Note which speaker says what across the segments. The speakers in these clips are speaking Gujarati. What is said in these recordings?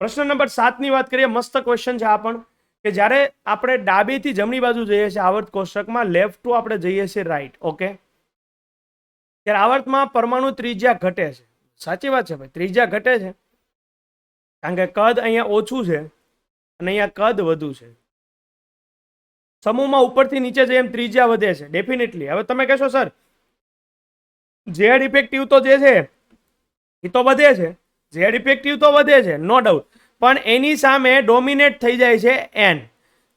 Speaker 1: પ્રશ્ન નંબર સાતની વાત કરીએ, મસ્ત ક્વેશ્ચન છે આ પણ, કે જ્યારે આપણે ડાબેથી જમણી બાજુ જઈએ છીએ, આવર્ત કોષ્ટકમાં લેફ્ટ ટુ આપણે જઈએ છીએ રાઈટ ઓકે ત્યારે આવર્તમાં પરમાણુ ત્રિજ્યા ઘટે છે. સાચી વાત છે ભાઈ, ત્રિજ્યા ઘટે છે. કારણ કે કદ અહીંયા ઓછું છે અને અહીંયા કદ વધુ છે. સમૂહમાં ઉપરથી નીચે જઈએ એમ ત્રિજ્યા વધે છે ડેફિનેટલી હવે તમે કહેશો, સર ઝેડ ઇફેક્ટિવ તો જે છે, એ તો વધે છે. ઝેડ ઇફેક્ટિવ તો વધે છે નો ડાઉટ પણ એની સામે ડોમિનેટ થઈ જાય છે એન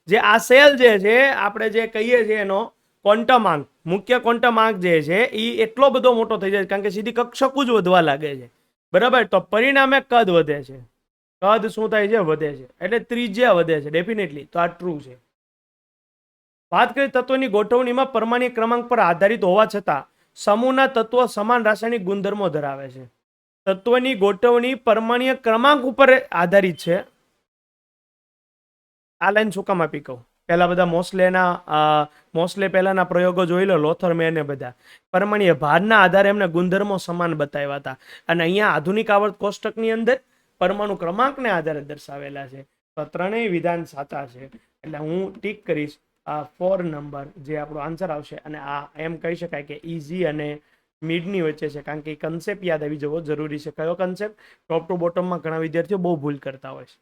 Speaker 1: જે આ સેલ જે છે, આપણે જે કહીએ છીએ એનો ક્વોન્ટમ આંક મુખ્ય ક્વોન્ટમ આંક જે છે એ એટલો બધો મોટો થઈ જાય છે, કારણ કે સીધી કક્ષકું જ વધવા લાગે છે. બરાબર? તો પરિણામે કદ વધે છે. કદ શું થાય છે? વધે છે. એટલે ત્રિજ્યા વધે છે ડેફિનેટલી તો આ ટ્રુ છે. વાત કરી તત્વોની ગોઠવણીમાં પરમાણ્વીય ક્રમાંક પર આધારિત હોવા છતાં, સમૂહના તત્વો સમાન રાસાયણિક ગુણધર્મો ધરાવે છે. તત્વની ગોઠવણી પરમાણીય ક્રમાંક ઉપર આધારિત છે. આ લાઈન શું કામ આપી કહું? પહેલા બધા મોસ્લેના મોસ્લે પહેલાના પ્રયોગો જોઈ લો, લોથર, મેં બધા. પરમાણીય ભારના આધારે એમને ગુણધર્મો સમાન બતાવ્યા હતા. અને અહીંયા આધુનિક આવર્ત કોષ્ટકની અંદર પરમાણુ ક્રમાંકને આધારે દર્શાવેલા છે. તો ત્રણેય વિધાન સાચા છે. એટલે હું ટીક કરીશ આ ફોર નંબર જે આપણો આન્સર આવશે. અને આ એમ કહી શકાય કે ઇઝી અને મિડની વચ્ચે છે, કારણ કે કન્સેપ્ટ યાદ આવી જવો જરૂરી છે. કયો કન્સેપ્ટ ટોપ ટુ બોટમમાં ઘણા વિદ્યાર્થીઓ બહુ ભૂલ કરતા હોય છે.